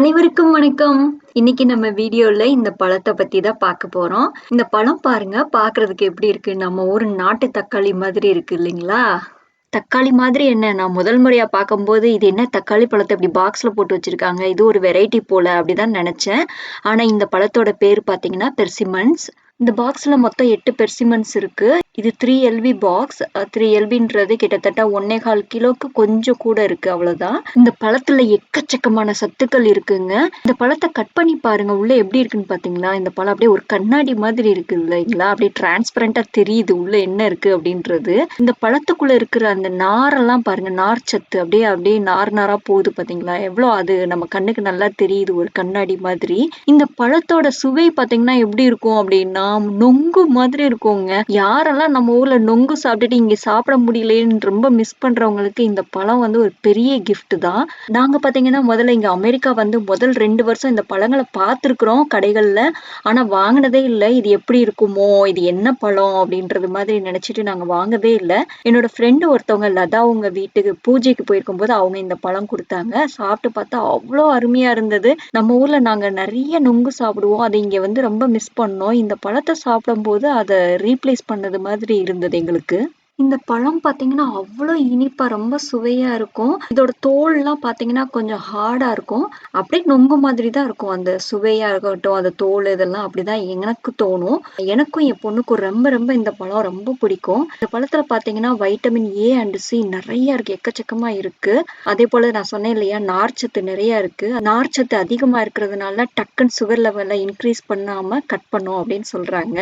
அனைவருக்கும் வணக்கம். இன்னைக்கு நம்ம வீடியோல இந்த பழத்தை பத்தி தான் பார்க்க போறோம். இந்த பழம் பாருங்க பாக்குறதுக்கு எப்படி இருக்கு? நம்ம ஊர் நாட்டு தக்காளி மாதிரி இருக்கு இல்லைங்களா? தக்காளி மாதிரி என்ன? நான் முதல் முறையா பார்க்கும்போது இது என்ன தக்காளி பழத்தை இப்படி பாக்ஸ்ல போட்டு வச்சிருக்காங்க? இது ஒரு வெரைட்டி போல அப்படிதான் நினைச்சேன். ஆனா இந்த பழத்தோட பேர் பாத்தீங்கன்னா பெர்சிமன்ஸ் இந்த பாக்ஸ்ல மொத்தம் எட்டு பெர்சிமன்ஸ் இருக்கு. இது த்ரீ எல்வி பாக்ஸ் த்ரீ எல்வின்றது கிட்டத்தட்ட ஒன்னே கால் கிலோக்கு கொஞ்சம் கூட இருக்கு அவ்வளவுதான். இந்த பழத்துல எக்கச்சக்கமான சத்துக்கள் இருக்குங்க. இந்த பழத்தை கட் பண்ணி பாருங்க. உள்ள எப்படி இருக்குன்னு பாத்தீங்களா இந்த பழம் அப்படியே ஒரு கண்ணாடி மாதிரி இருக்கு இல்லைங்களா? அப்படியே டிரான்ஸ்பரண்டா தெரியுது. உள்ள என்ன இருக்கு அப்படின்றது. இந்த பழத்துக்குள்ள இருக்கிற அந்த நாரெல்லாம் பாருங்க. நார் சத்து அப்படியே அப்படியே நார் நாரா போகுது பாத்தீங்களா? எவ்வளவு அது நம்ம கண்ணுக்கு நல்லா தெரியுது. ஒரு கண்ணாடி மாதிரி. இந்த பழத்தோட சுவை பாத்தீங்கன்னா எப்படி இருக்கும் அப்படின்னா நொங்கு மாதிரி இருக்குங்க. யாரெல்லாம் நம்ம ஊர்ல நொங்கு சாப்பிட்டுட்டு இங்க சாப்பிட முடியலையேன்னு ரொம்ப மிஸ் பண்றவங்களுக்கு இந்த பழம் வந்து ஒரு பெரிய கிஃப்ட் தான். நாங்க பாத்தீங்கன்னா முதல்ல இங்க அமெரிக்கா வந்து முதல் ரெண்டு வருஷம் இந்த பழங்களை பார்த்துருக்குறோம் கடைகள்ல. ஆனா வாங்கினதே இல்லை. இது எப்படி இருக்குமோ இது என்ன பழம் அப்படின்றது மாதிரி நினைச்சிட்டு நாங்க வாங்கவே இல்லை. என்னோட ஃப்ரெண்டு ஒருத்தவங்க லதா அவங்க வீட்டுக்கு பூஜைக்கு போயிருக்கும் போது அவங்க இந்த பழம் கொடுத்தாங்க. சாப்பிட்டு பார்த்தா அவ்வளோ அருமையா இருந்தது. நம்ம ஊர்ல நாங்க நிறைய நொங்கு சாப்பிடுவோம். அதை இங்க வந்து ரொம்ப மிஸ் பண்ணோம். இந்த பழம் பழத்தை சாப்பிடும்போது அதை ரீப்ளேஸ் பண்ணது மாதிரி இருந்தது எங்களுக்கு. இந்த பழம் பார்த்தீங்கன்னா அவ்வளோ இனிப்பா ரொம்ப சுவையா இருக்கும். இதோட தோல்லாம் பார்த்தீங்கன்னா கொஞ்சம் ஹார்டா இருக்கும். அப்படியே நொங்கு மாதிரி தான் இருக்கும். அந்த சுவையா இருக்கட்டும் அந்த தோல் இதெல்லாம் அப்படிதான் எனக்கு தோணும். எனக்கும் என் பொண்ணுக்கும் ரொம்ப ரொம்ப இந்த பழம் ரொம்ப பிடிக்கும். இந்த பழத்துல பார்த்தீங்கன்னா வைட்டமின் ஏ அண்ட் சி நிறைய இருக்கு எக்கச்சக்கமா இருக்கு. அதே போல நான் சொன்னேன் இல்லையா நார்ச்சத்து நிறைய இருக்கு. நார்ச்சத்து அதிகமா இருக்கிறதுனால டக்குன்னு சுகர் லெவலை இன்க்ரீஸ் பண்ணாம கட் பண்ணும் அப்படின்னு சொல்றாங்க.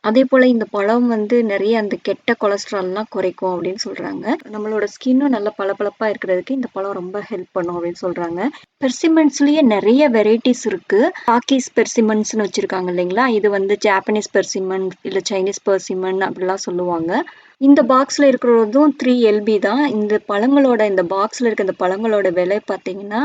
அதே போல இந்த பழம் வந்து நிறைய அந்த கெட்ட கொலஸ்ட்ரால்லாம் குறைக்கும் அப்படின்னு சொல்றாங்க. நம்மளோட ஸ்கின்னும் நல்ல பளபளப்பா இருக்கிறதுக்கு இந்த பழம் ரொம்ப ஹெல்ப் பண்ணும் அப்படின்னு சொல்றாங்க. பெர்சிமெண்ட்ஸ்லயே நிறைய வெரைட்டிஸ் இருக்கு. பாக்கிஸ் பெர்சிமெண்ட்ஸ்னு வச்சிருக்காங்க இல்லைங்களா? இது வந்து ஜாப்பனீஸ் பெர்சிமன் இல்ல சைனீஸ் பெர்சிமன் அப்படிலாம் சொல்லுவாங்க. இந்த பாக்ஸில் இருக்கிறதும் த்ரீ எல்பி தான். இந்த பழங்களோட இந்த பாக்ஸில் இருக்க இந்த பழங்களோட விலை பார்த்தீங்கன்னா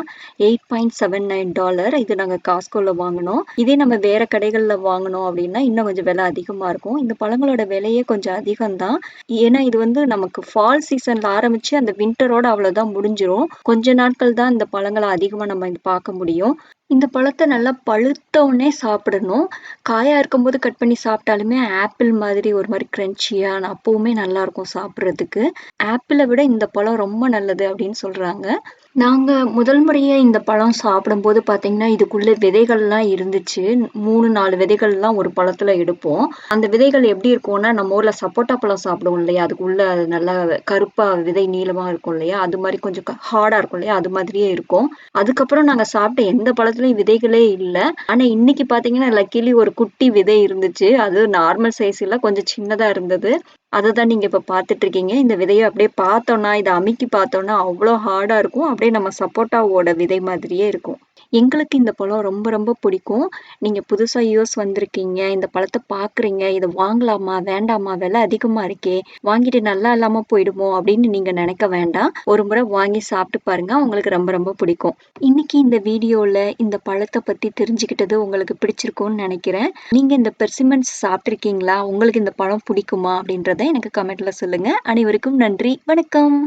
eight point seven nine dollar இது நாங்கள் காஸ்கோவில் வாங்கினோம். இதே நம்ம வேற கடைகளில் வாங்கினோம் அப்படின்னா இன்னும் கொஞ்சம் விலை அதிகமாக இருக்கும். இந்த பழங்களோட விலையே கொஞ்சம் அதிகம் தான் ஏன்னா இது வந்து நமக்கு ஃபால் சீசனில் ஆரம்பித்து அந்த வின்டரோட அவ்வளோதான் முடிஞ்சிடும் கொஞ்ச நாட்கள் தான் இந்த பழங்களை அதிகமாக நம்ம பார்க்க முடியும். இந்த பழத்தை நல்லா பழுத்த உடனே சாப்பிடணும். காயா இருக்கும்போது கட் பண்ணி சாப்பிட்டாலுமே ஆப்பிள் மாதிரி ஒரு மாதிரி கிரன்ச்சியா அப்பவுமே நல்லா இருக்கும் சாப்பிட்றதுக்கு. ஆப்பிளை விட இந்த பழம் ரொம்ப நல்லது அப்படின்னு சொல்றாங்க. நாங்க முதல் முறையே இந்த பழம் சாப்பிடும்போது பாத்தீங்கன்னா இதுக்குள்ள விதைகள்லாம் இருந்துச்சு. மூணு நாலு விதைகள்லாம் ஒரு பழத்துல எடுப்போம். அந்த விதைகள் எப்படி இருக்கும்னா நம்ம ஊர்ல சப்போட்டா பழம் சாப்பிடுவோம் இல்லையா? அதுக்குள்ள அது நல்லா கருப்பா விதை நீளமா இருக்கும் இல்லையா? அது மாதிரி கொஞ்சம் ஹார்டா இருக்கும் இல்லையா? அது மாதிரியே இருக்கும். அதுக்கப்புறம் நாங்க சாப்பிட்ட எந்த பழத்துலயும் விதைகளே இல்லை. ஆனா இன்னைக்கு பாத்தீங்கன்னா லக்கிலி ஒரு குட்டி விதை இருந்துச்சு. அது நார்மல் சைஸ் இல்ல கொஞ்சம் சின்னதா இருந்தது. அதை தான் நீங்கள் இப்போ பார்த்துட்டு இருக்கீங்க இந்த விதையை அப்படியே பார்த்தோன்னா இதை அமுக்கி பார்த்தோன்னா அவ்வளோ ஹார்டாக இருக்கும். அப்படியே நம்ம சப்போட்டாவோட விதை மாதிரியே இருக்கும். எங்களுக்கு இந்த பழம் ரொம்ப ரொம்ப பிடிக்கும். நீங்க புதுசா யூஎஸ் வந்திருக்கீங்க இந்த பழத்தை பார்க்குறீங்க இதை வாங்கலாமா வேண்டாமா விலை அதிகமா இருக்கே வாங்கிட்டு நல்லா இல்லாம போயிடுமோ அப்படின்னு நீங்க நினைக்க வேண்டாம். ஒரு முறை வாங்கி சாப்பிட்டு பாருங்க உங்களுக்கு ரொம்ப ரொம்ப பிடிக்கும். இன்னைக்கு இந்த வீடியோல இந்த பழத்தை பத்தி தெரிஞ்சுக்கிட்டது உங்களுக்கு பிடிச்சிருக்கும்னு நினைக்கிறேன். நீங்க இந்த பெர்சிமெண்ட்ஸ் சாப்பிட்ருக்கீங்களா உங்களுக்கு இந்த பழம் பிடிக்குமா அப்படின்றத எனக்கு கமெண்ட்ல சொல்லுங்க. அனைவருக்கும் நன்றி வணக்கம்.